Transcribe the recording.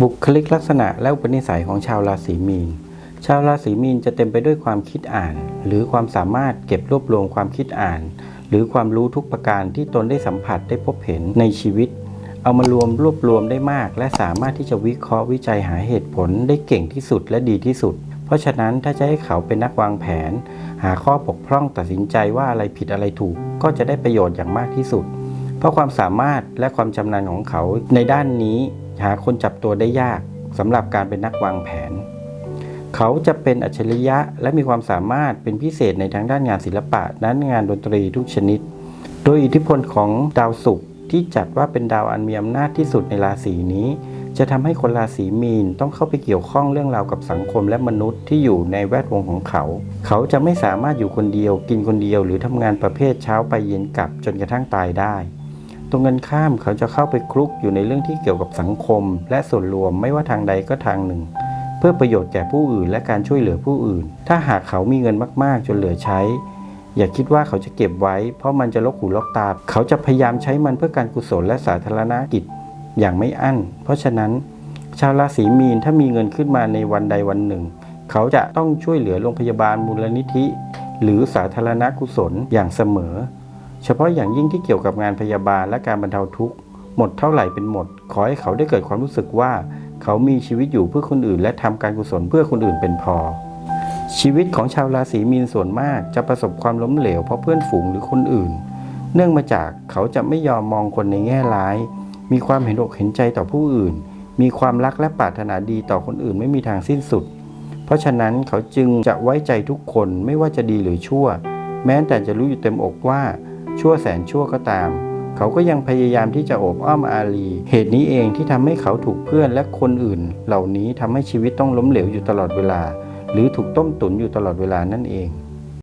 บุคลิกลักษณะและอุปนิสัยของชาวราศีมีน ชาวราศีมีนจะเต็มไปด้วยความคิดอ่าน หรือความสามารถเก็บรวบรวมความคิดอ่าน หรือความรู้ทุกประการที่ตนได้สัมผัสได้พบเห็นในชีวิต เอามารวมรวบรวมได้มาก และสามารถที่จะวิเคราะห์วิจัยหาเหตุผลได้เก่งที่สุดและดีที่สุด เพราะฉะนั้นถ้าจะให้เขาเป็นนักวางแผน หาข้อบกพร่องตัดสินใจว่าอะไรผิดอะไรถูก ก็จะได้ประโยชน์อย่างมากที่สุด เพราะความสามารถและความชำนาญของเขาในด้านนี้ หาคนจับตัวได้ยากสำหรับการเป็นนักวางแผน เขาจะเป็นอัจฉริยะและมีความสามารถเป็นพิเศษในทางด้านงานศิลปะด้นงานดนตรีทุกชนิด โดยอิทธิพลของดาวศุกร์ที่จัดว่าเป็นดาวอันมีอำนาจที่สุดในราศีนี้ จะทำให้คนราศีมีนต้องเข้าไปเกี่ยวข้องเรื่องราวกับสังคมและมนุษย์ที่อยู่ในแวดวงของเขา เขาจะไม่สามารถอยู่คนเดียว กินคนเดียว หรือทำงานประเภทเช้าไปเย็นกลับจนกระทั่งตายได้ ตรงกันข้ามเขาจะเข้าไปคลุกอยู่ในเรื่องที่เกี่ยวกับสังคม และส่วนรวมไม่ว่าทางใดก็ทางหนึ่ง เพื่อประโยชน์แก่ผู้อื่นและการช่วยเหลือผู้อื่น ถ้าหากเขามีเงินมากๆ จนเหลือใช้ อย่าคิดว่าเขาจะเก็บไว้ เพราะมันจะลกหูลกตา เขาจะพยายามใช้มันเพื่อการกุศลและสาธารณกิจ อย่างไม่อั้น เพราะฉะนั้น ชาวราศีมีนถ้ามีเงินขึ้นมาในวันใดวันหนึ่ง เขาจะต้องช่วยเหลือโรงพยาบาลมูลนิธิ หรือสาธารณกุศลอย่างเสมอ เฉพาะอย่างยิ่งที่เกี่ยวกับงานพยาบาลและการบรรเทาทุกข์ หมดเท่าไหร่เป็นหมด ขอให้เขาได้เกิดความรู้สึกว่า เขามีชีวิตอยู่เพื่อคนอื่น และทำการกุศลเพื่อคนอื่นเป็นพอ ชีวิตของชาวราศีมีนส่วนมากจะประสบความล้มเหลวเพราะเพื่อนฝูงหรือคนอื่น เนื่องมาจากเขาจะไม่ยอมมองคนในแง่ร้าย มีความเห็นอกเห็นใจต่อผู้อื่น มีความรักและปรารถนาดีต่อคนอื่นไม่มีทางสิ้นสุด เพราะฉะนั้นเขาจึงจะไว้ใจทุกคนไม่ว่าจะดีหรือชั่ว แม้แต่จะรู้อยู่เต็มอกว่า ชั่วแสนชั่วก็ตาม เขาก็ยังพยายามที่จะโอบอ้อมอารี เหตุนี้เองที่ทำให้เขาถูกเพื่อนและคนอื่น เหล่านี้ทำให้ชีวิตต้องล้มเหลวอยู่ตลอดเวลา หรือถูกต้มตุ๋นอยู่ตลอดเวลานั่นเอง